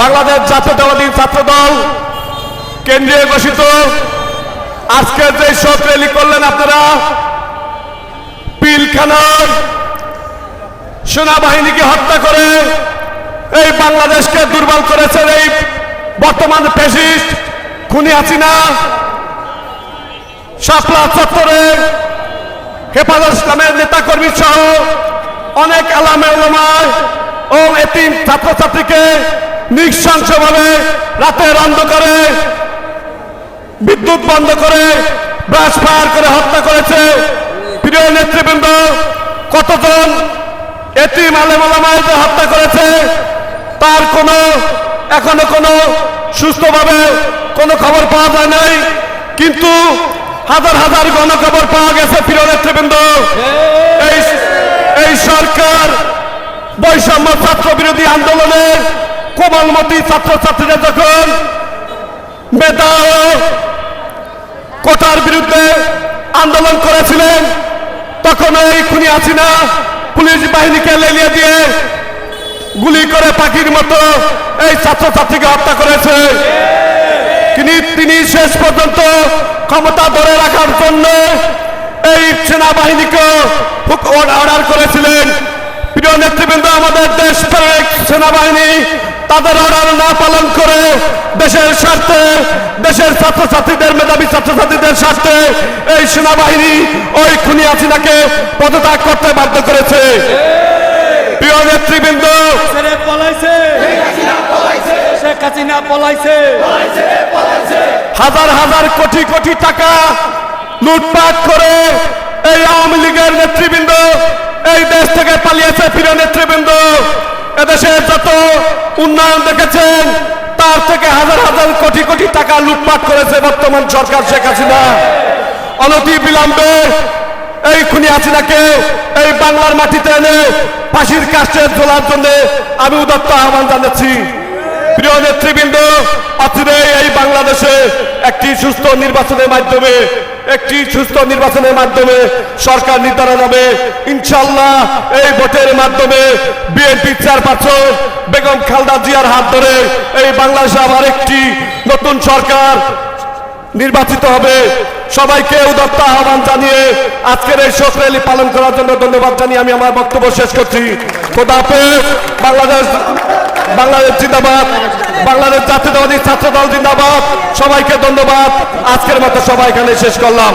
বাংলাদেশ জাতীয়তাবাদী ছাত্র দল কেন্দ্রীয় ঘোষিত। আজকের যে শোক র্যালি করলেন আপনারা, পিলখানার সেনাবাহিনীকে হত্যা করে এই বাংলাদেশকে দুর্বল করেছেন এই বর্তমান ফেসিস্ট খুনি হাসিনা। শাপলা চত্বরে হেফাজত ইসলামের নেতাকর্মী সহ অনেক আলামে ওলামায় ও এতিম ছাত্রছাত্রীকে নৃশংসভাবে রাতের অন্ধকারে বিদ্যুৎ বন্ধ করে, ব্রাশ ফায়ার করে হত্যা করেছে। প্রিয় নেতৃবৃন্দ, কতজন এতিম আলেম ওলামায়দের হত্যা করেছে? তার কোনো, এখনও কোনো সুস্থভাবে কোনো খবর পাওয়া যায় নাই। কিন্তু হাজার হাজার গণখবর পাওয়া গেছে প্রিয় নেতৃবৃন্দ এই এই সরকার বৈষম্য ছাত্র বিরোধী আন্দোলনে কোমলমতি ছাত্রছাত্রীরা যখন মেধা কোটার বিরুদ্ধে আন্দোলন করেছিলেন, তখন এই খুনি হাসিনা পুলিশ বাহিনীকে লেলিয়ে দিয়ে গুলি করে পাখির মতো এই ছাত্রছাত্রীকে হত্যা করেছে। তিনি তিনি শেষ পর্যন্ত ক্ষমতা ধরে রাখার জন্য এই সেনাবাহিনীকে অর্ডার করেছিলেন। নেতৃবৃন্দ আমাদের দেশ প্রেমিক সেনাবাহিনী তাদের অর্ডার না পালন করে দেশের স্বার্থে দেশের ছাত্রছাত্রীদের মেধাবী ছাত্রছাত্রীদের স্বার্থে এই সেনাবাহিনী ওই খুনি হাসিনাকে পদত্যাগ করতে বাধ্য করেছে। প্রিয় নেতৃবৃন্দ হাজার হাজার কোটি কোটি টাকা লুটপাট করে এই আওয়ামী লীগের নেতৃবৃন্দ এই দেশ থেকে পালিয়েছে প্রিয় নেতৃবৃন্দ। এদেশের যত উন্নয়ন দেখেছেন, তার থেকে হাজার হাজার কোটি কোটি টাকা লুটপাট করেছে বর্তমান সরকার শেখ হাসিনা। অনতি বিলম্বে এই খুনি হাসিনাকে এই বাংলার মাটিতে এনে ফাঁসির কাষ্টে তোলার জন্য আমি উদত্ত আহ্বান জানাচ্ছি। প্রিয় নেতৃবৃন্দ অচিরে এই বাংলাদেশে একটি সুস্থ নির্বাচনের মাধ্যমে, একটি সুস্থ নির্বাচনের মাধ্যমে সরকার নির্ধারণ হবে। ইনশাল্লাহ এই ভোটের মাধ্যমে বিএনপি চেয়ারপারসন বেগম খালদা জিয়ার হাত ধরে এই বাংলাদেশে আবার একটি নতুন সরকার নির্বাচিত হবে। সবাইকে উদত্ত আহ্বান জানিয়ে আজকের এই শোক পালন করার জন্য ধন্যবাদ জানিয়ে আমি আমার বক্তব্য শেষ করছি। বাংলাদেশ বাংলাদেশ জিন্দাবাদ, বাংলাদেশ জাতীয়তাবাদী ছাত্র দল জিন্দাবাদ। সবাইকে ধন্যবাদ। আজকের মতো সবাই এখানে শেষ করলাম।